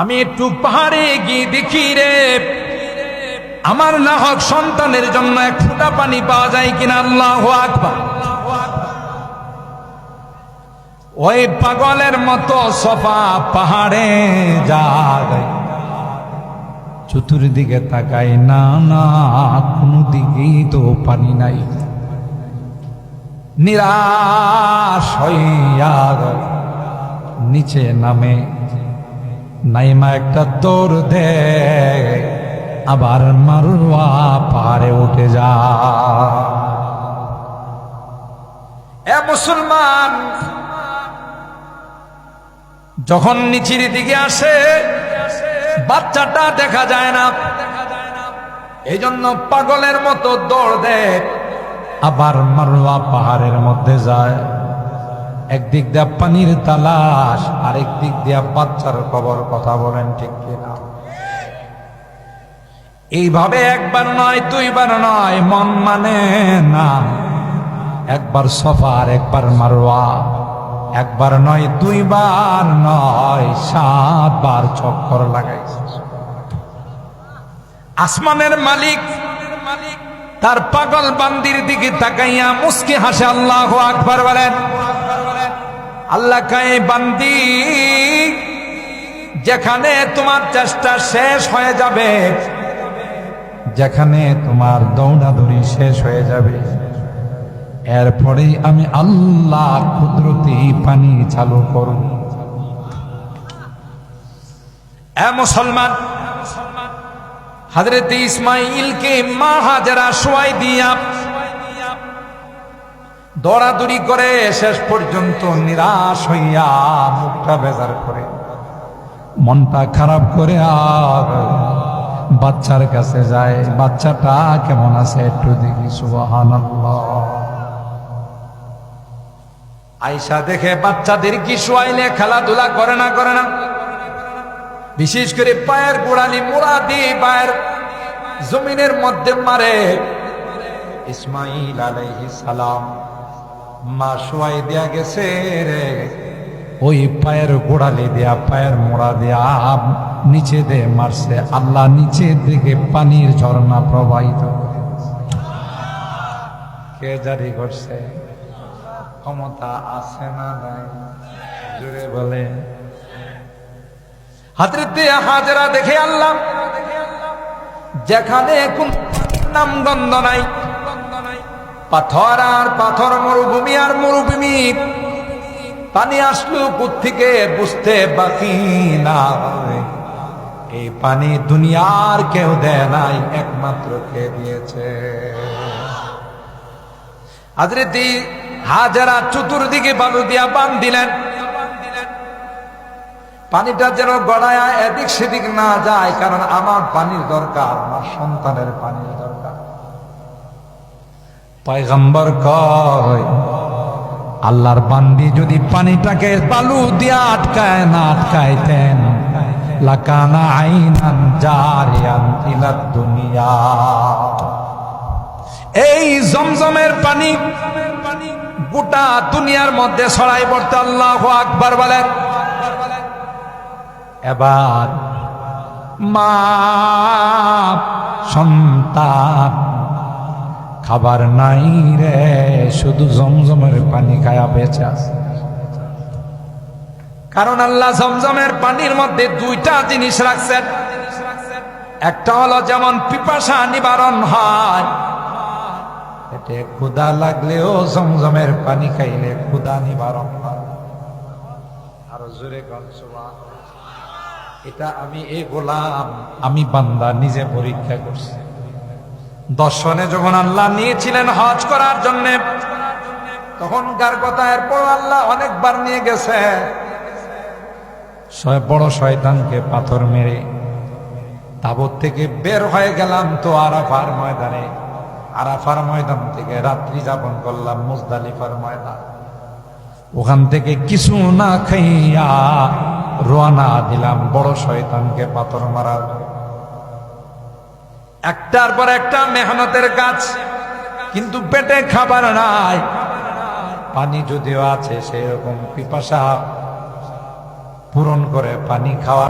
আমি একটু পাহাড়ে গিয়ে দেখি রে। আমার নাহক সন্তানের জন্য এক ফুটা পানি পাওয়া যায় কিনা আল্লাহ আকবার। ওই পাগলের মতো সফা পাহাড়ে যায়। চতুর্দিকে তাকাই না না, কোনো দিকেই তো পানি নাই। নিরাশ হইয়া নিচে নামে নাইমা একটা দৌড় দে, আবার মারুয়া পাহাড়ে উঠে যা। এ মুসলমান, যখন নিচির দিকে আসে, বাচ্চাটা দেখা যায় না। এই জন্য পাগলের মতো দৌড় দেয় আবার মারুয়া পাহাড়ের মধ্যে যায়। একদিক দিয়া পানির তালাশ, আরেক দিক দিয়া বাচ্চার খবর কথা বলেন ঠিক কিনা? এইভাবে একবার নয়, দুইবার নয়, মন মানে না। একবার সফার, একবার মারোয়া একবার নয়, দুইবার নয়, সাতবার চক্কর লাগাইছে। আসমানের মালিক মালিক তার পাগল বান্দির দিকে তাকাইয়া মুস্কি হাসে, আল্লাহ আকবার বলেন। আল্লাহ কায়ে বান্দি, যেখানে তোমার চেষ্টা শেষ হয়ে যাবে, যেখানে তোমার দৌড়াদৌড়ি শেষ হয়ে যাবে। এরপরে আমি আল্লাহ কুদরতি পানি চালু করব। এ মুসলমান, হজরত ইসমাইলকে মা হাজারা শোয়াই দিয়া দৌড়াদৌড়ি করে শেষ পর্যন্ত নিরাশ হইয়া মুখটা বেজার করে। মনটা খারাপ করে আর বাচ্চার কাছে যায়, বাচ্চাটা কেমন আছে একটু দেখি আইসা দেখে বাচ্চাদের কি শোয়াইলে, খেলাধুলা করে না করে না। বিশেষ করে পায়ের গোড়ালি মোড়া দিয়ে পায়ের জমিনের মধ্যে মারে। ইসমাইল আলাইহি সালাম। মা শোয়াই দেয়া গেছে রে। ওই পায়ের গোড়ালি দেয়া, পায়ের মোড়া দেয়া নিচে দে মারছে। আল্লাহ নিচে দিকে পানির ঝর্ণা প্রবাহিত। কে জারি করছে? ক্ষমতা আছে না নাই? জুড়ে বলে হাজরতে হাজরা দেখে আল্লাহ, যেখানে কোন নাম গন্ধ নাই পাথর আর পাথর মরুভূমি আর মরুভূমি। পানি আসলো থেকে বুঝতে বাকি না এই পানি দুনিয়ার কেউ দেয় নাই, একমাত্র কে দিয়েছে। হাজরেতি হাজারা চতুর্দিকে বালু দিয়া বান দিলেন। পানিটা যেন গড়ায় এদিক সেদিক না যায়, কারণ আমার পানির দরকার, আমার সন্তানের পানির দরকার। পয়গম্বর কয়, আল্লাহর বান্দি যদি পানিটাকে বালু দিয়া আটকায় না আটকাইতেন, লাকানা আইনান জারিয়ান ইলাদ দুনিয়া। এই জমজমের পানি গোটা দুনিয়ার মধ্যে ছড়াই পড়তে আল্লাহ আকবার বলেন। এবার মা, সন্তান খাবার নাই রে, শুধু জমজমের পানি খায়া বেঁচে আছে। কারণ আল্লাহ জমজমের পানির মধ্যে দুইটা জিনিস রাখছেন। একটা হলো যেমন পিপাসা নিবারণ হয়, পেটে ক্ষুদা লাগলেও জমজমের পানি খাইলে ক্ষুদা নিবারণ আরও জোরে এটা আমি এ গোলাম, আমি বান্দা, নিজে পরীক্ষা করছি। দর্শনে যখন আল্লাহ নিয়েছিলেন হজ করার জন্য, তখনকার কথা এরপর আল্লাহ অনেকবার নিয়ে গেছে। বড় শয়তানকে পাথর মেরে তাবত থেকে বের হয়ে গেলাম তো আরাফার ময়দানে। আরাফার ময়দান থেকে রাত্রি যাপন করলাম, মুজদালিফার ময়দান। ওখান থেকে কিছু না খাইয়া রোয়ানা দিলাম বড় শয়তানকে পাথর মারার। একটার পর একটা মেহনতের কাজ, কিন্তু পেটে খাবার নাই। পানি যদিও আছে, সেরকম পিপাসা পূরণ করে পানি খাওয়া